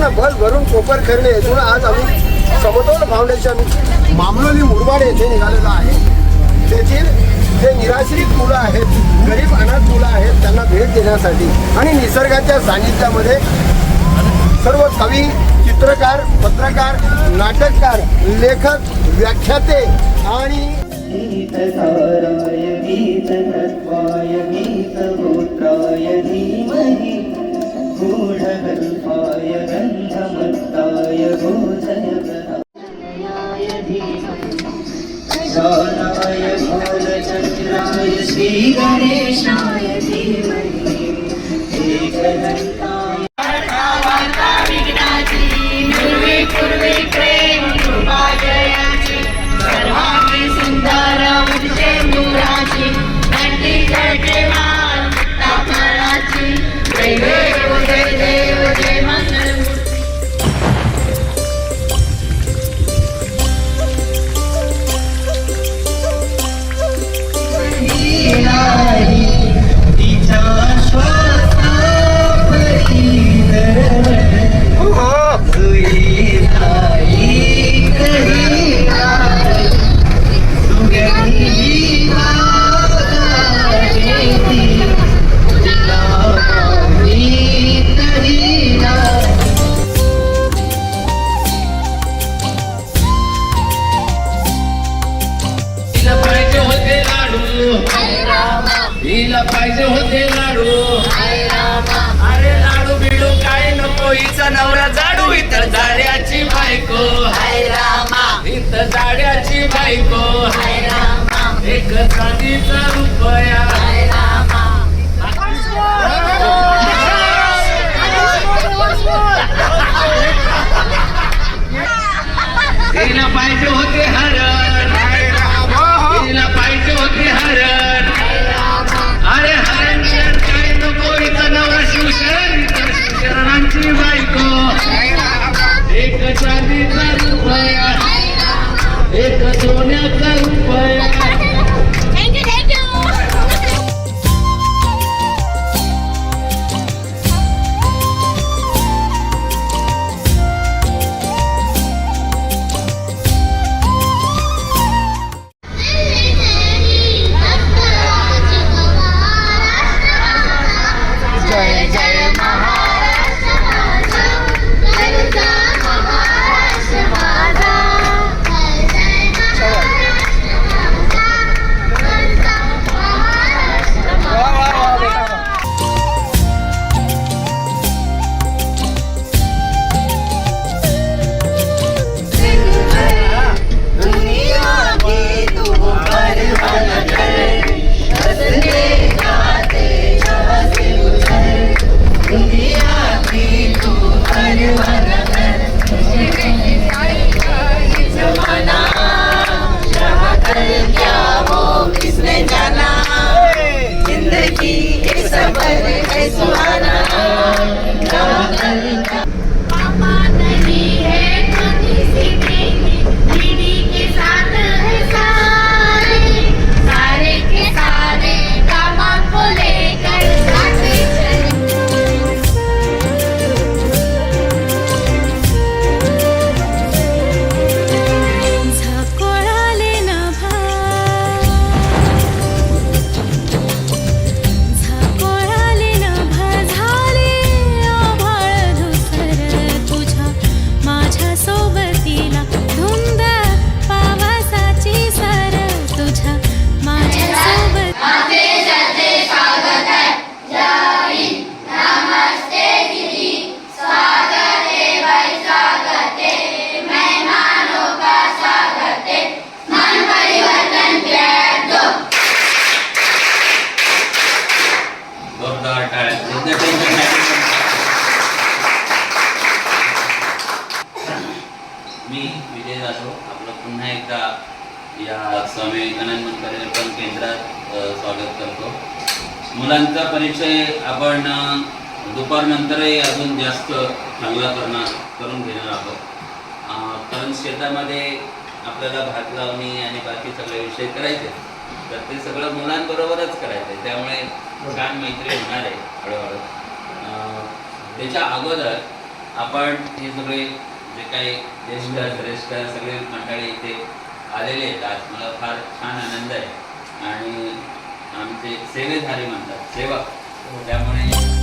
संपूर्ण भर भरून कोपर करणे येथून आज आम्ही समतोल फाउंडेशन मामलोली मुरबाड येथे निघालेलं आहे. तेथील जे निराश्रित मुलं आहेत गरीब अनाथ मुलं आहेत त्यांना भेट देण्यासाठी आणि निसर्गाच्या सानिध्यामध्ये सर्व कवी चित्रकार पत्रकार नाटककार लेखक व्याख्याते आणि स्वामी विवेकानंद पर्यटन केंद्रात स्वागत करतो. मुलांचा परिचय आपण दुपारनंतरही अजून जास्त चांगला करणार करून घेणार आहोत. कारण शेतामध्ये आपल्याला भात लावणी आणि बाकी सगळे विषय करायचे. तर ते सगळं मुलांबरोबरच करायचं. त्यामुळे छान मैत्री होणार आहे हळूहळू. त्याच्या अगोदर आपण हे सगळे जे काही ज्येष्ठ श्रेष्ठ सगळे मंडळी इथे आलेले आहेत. आज मला फार छान आनंद आहे. आणि आमचे सेवेधारी म्हणतात सेवक. त्यामुळे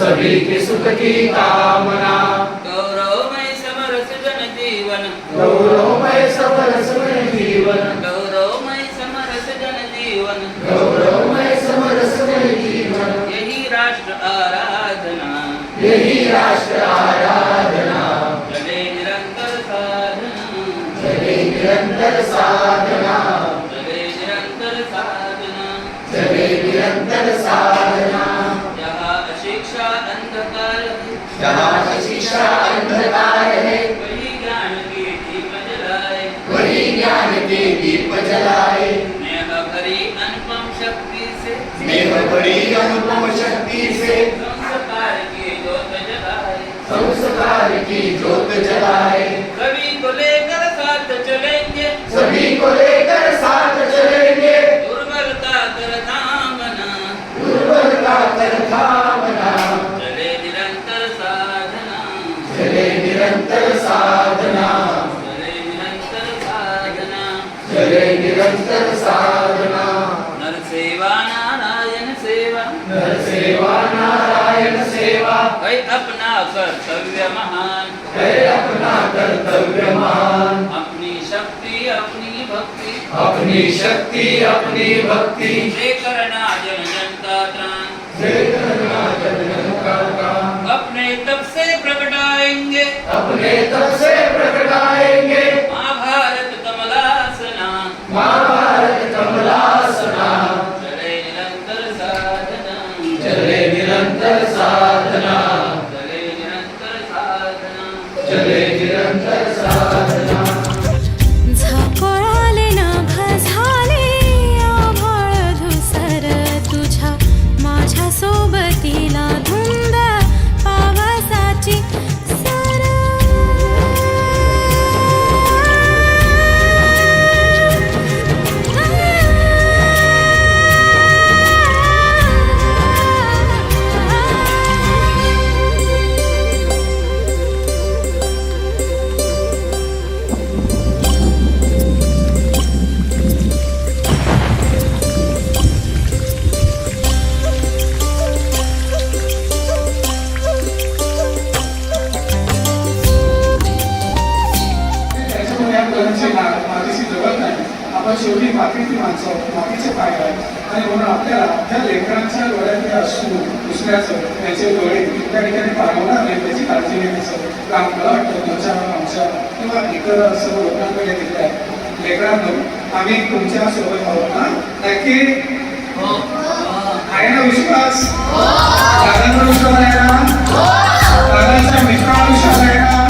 सभी के सुख की कामना। गौरवमय समरस जन जीवन। गौरवमय समरस में जीवन। गौरवमय समरस जन जीवन। गौरवमय समरस में जीवन। यही राष्ट्र आराधना। यही राष्ट्र आराधना। चले निरंतर साधना। चले निरंतर साधना। चले निरंतर साधना। चले निरंतर साधना। जहाँ शिक्षा अंधकार है वही ज्ञान की दीप जलाए वही ज्ञान के दीप जलाए स्नेह भरी अनुपम शक्ति से स्नेह बड़ी अनुपम शक्ति से संस्कार की ज्योत जलाए। संस्कार की ज्योत जलाए सभी को लेकर साथ चलेंगे। सभी को लेकर कर्तव्य अपनी शक्ति अपनी भक्ति। अपनी शक्ति अपनी भक्ति। से करना आपण शेवटी मातीची माणसं मातीचे पाय आहेत. आणि म्हणून आपल्याला त्या लेकरांच्या डोळ्यातले अश्रू दुसऱ्याचं त्याचे डोळे त्या ठिकाणी पारवणार नाही त्याची काळजी घेण्याचं काम मला वाटतं. तुमच्या आमच्या किंवा इतर सर्व लोकांकडे दिलं आहे. लेकरांनो आम्ही तुमच्यासोबत आहोत ना नक्की? आहे ना विश्वास? दादांवर विश्वास आहे ना? विश्वास आहे ना?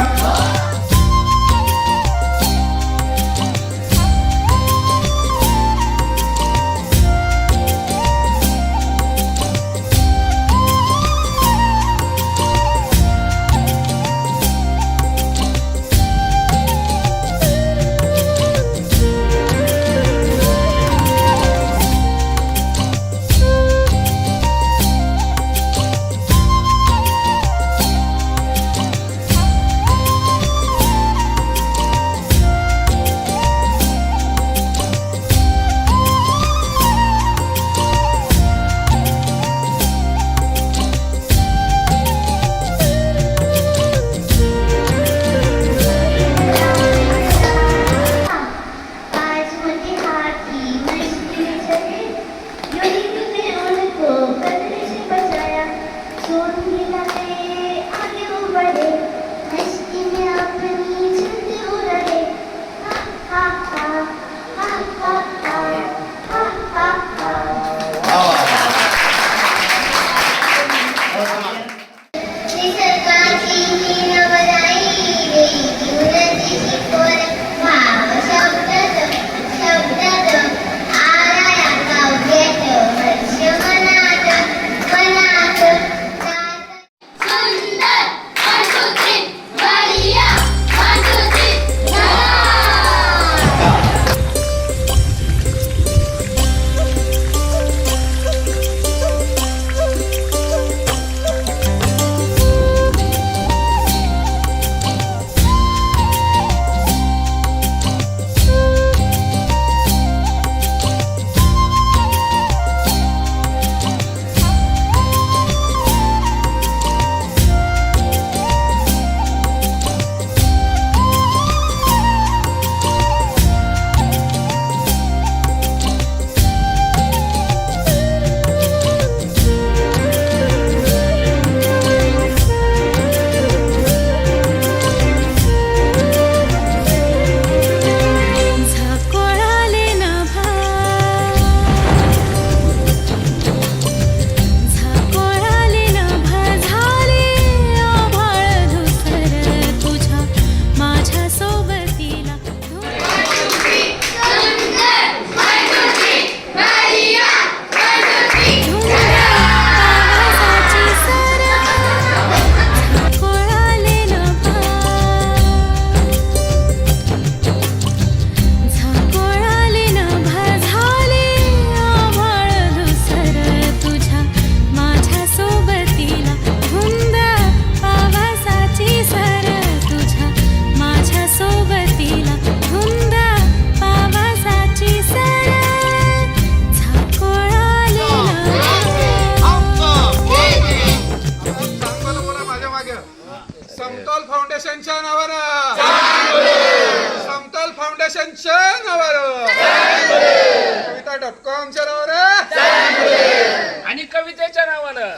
कवितेच्या नावानं.